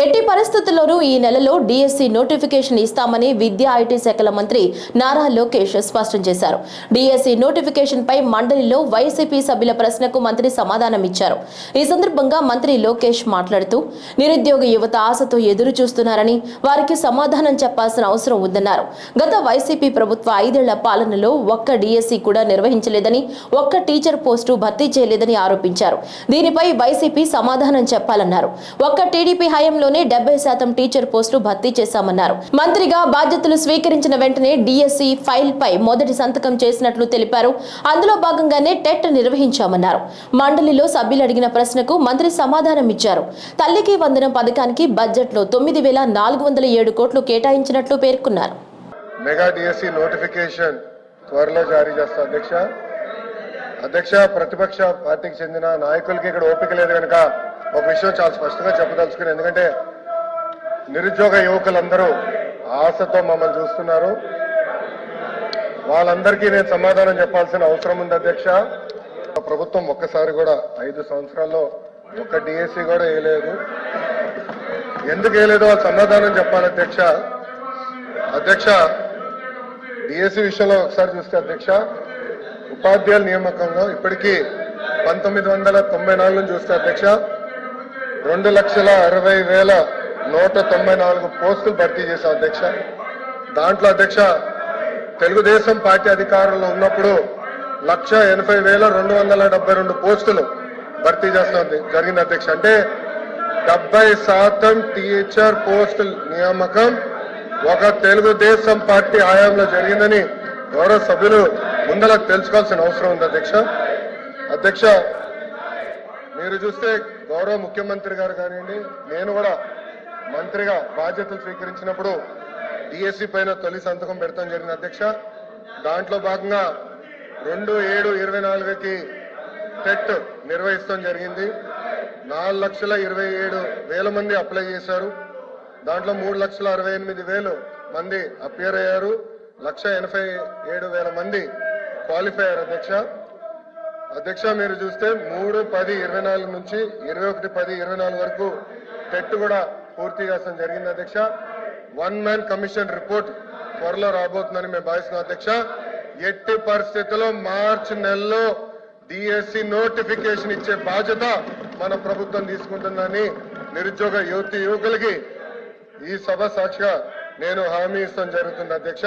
ఎట్టి పరిస్థితుల్లోనూ ఈ నెలలో డిఎస్సి నోటిఫికేషన్ ఇస్తామని విద్యా ఐటీ శాఖల మంత్రి నారా లోకేష్ స్పష్టం చేశారు. డిఎస్సి నోటిఫికేషన్ పై మండలిలో వైసీపీ సభ్యుల ప్రశ్నకు మంత్రి సమాధానం ఇచ్చారు. ఈ సందర్భంగా మంత్రి లోకేష్ మాట్లాడుతూ నిరుద్యోగ యువత ఆశతో ఎదురు చూస్తున్నారని వారికి సమాధానం చెప్పాల్సిన అవసరం ఉందన్నారు. గత వైసీపీ ప్రభుత్వ ఐదేళ్ళ పాలనలో ఒక్క డిఎస్సి కూడా నిర్వహించలేదని ఒక్క టీచర్ పోస్టు భర్తీ చేయలేదని ఆరోపించారు. దీనిపై వైసీపీ సమాధానం చెప్పాలన్నారు. ఒక్క టీడీపీ రాష్ట్రంలోనే డెబ్బై శాతం టీచర్ పోస్టులు భర్తీ చేశామన్నారు. మంత్రిగా బాధ్యతలు స్వీకరించిన వెంటనే డిఎస్సి ఫైల్ పై మొదటి సంతకం చేసినట్లు తెలిపారు. అందులో భాగంగానే టెట్ నిర్వహించామన్నారు. మండలిలో సభ్యులు అడిగిన ప్రశ్నకు మంత్రి సమాధానం ఇచ్చారు. తల్లికి వందనం పథకానికి బడ్జెట్లో తొమ్మిది వేల నాలుగు వందల ఏడు కోట్లు కేటాయించినట్లు పేర్కొన్నారు. మెగా డిఎస్సి నోటిఫికేషన్ త్వరలో జారీ చేస్తా అధ్యక్ష. అధ్యక్ష ప్రతిపక్ష పార్టీకి చెందిన నాయకులకి ఇక్కడ ఓపిక లేదు కనుక ఒక విషయం చాలా స్పష్టంగా చెప్పదలుచుకుని ఎందుకంటే నిరుద్యోగ యువకులందరూ ఆశతో మమ్మల్ని చూస్తున్నారు. వాళ్ళందరికీ నేను సమాధానం చెప్పాల్సిన అవసరం ఉంది అధ్యక్ష. ప్రభుత్వం ఒక్కసారి కూడా ఐదు సంవత్సరాల్లో ఒక్క డిఎస్సి కూడా వేయలేదు. ఎందుకు వేయలేదు వాళ్ళు సమాధానం చెప్పాలి అధ్యక్ష. అధ్యక్ష డిఎస్సి విషయంలో ఒకసారి చూస్తే అధ్యక్ష ఉపాధ్యాయుల నియామకంలో ఇప్పటికీ పంతొమ్మిది వందల తొంభై నాలుగు నుంచి చూస్తే అధ్యక్ష రెండు లక్షల అరవై వేల నూట తొంభై నాలుగు పోస్టులు భర్తీ చేశాం అధ్యక్ష. దాంట్లో అధ్యక్ష తెలుగుదేశం పార్టీ అధికారంలో ఉన్నప్పుడు లక్ష ఎనభై వేల రెండు వందల డెబ్బై రెండు పోస్టులు భర్తీ చేస్తాం జరిగింది అధ్యక్ష. అంటే డెబ్బై శాతం టీచర్ పోస్టుల నియామకం ఒక తెలుగుదేశం పార్టీ హయాంలో జరిగిందని గౌరవ సభ్యులు ముందర తెలుసుకోవాల్సిన అవసరం ఉంది అధ్యక్ష. అధ్యక్ష మీరు చూస్తే గౌరవ ముఖ్యమంత్రి గారు కానివ్వండి నేను కూడా మంత్రిగా బాధ్యతలు స్వీకరించినప్పుడు డిఎస్సి పైన తొలి సంతకం పెడతాం జరిగింది అధ్యక్ష. దాంట్లో భాగంగా రెండు ఏడు ఇరవై నాలుగుకి టెట్ నిర్వహిస్తాం జరిగింది. నాలుగు లక్షల ఇరవై ఏడు వేల మంది అప్లై చేశారు. దాంట్లో మూడు లక్షల అరవై ఎనిమిది వేలు మంది అపియర్ అయ్యారు. లక్ష ఎనభై ఏడు వేల మంది క్వాలిఫై అయ్యారు అధ్యక్ష. అధ్యక్ష మీరు చూస్తే మూడు పది ఇరవై నాలుగు నుంచి ఇరవై ఒకటి పది ఇరవై నాలుగు వరకు టెట్ కూడా పూర్తి చేస్తాం జరిగింది అధ్యక్ష. వన్ మ్యాన్ కమిషన్ రిపోర్ట్ త్వరలో రాబోతుందని మేము భావిస్తున్నాం అధ్యక్ష. ఎట్టి పరిస్థితుల్లో మార్చి నెలలో డిఎస్సి నోటిఫికేషన్ ఇచ్చే బాధ్యత మన ప్రభుత్వం తీసుకుంటుందని నిరుద్యోగ యువతి యువకులకి ఈ సభ సాక్షిగా నేను హామీ ఇస్తాం జరుగుతుంది అధ్యక్ష.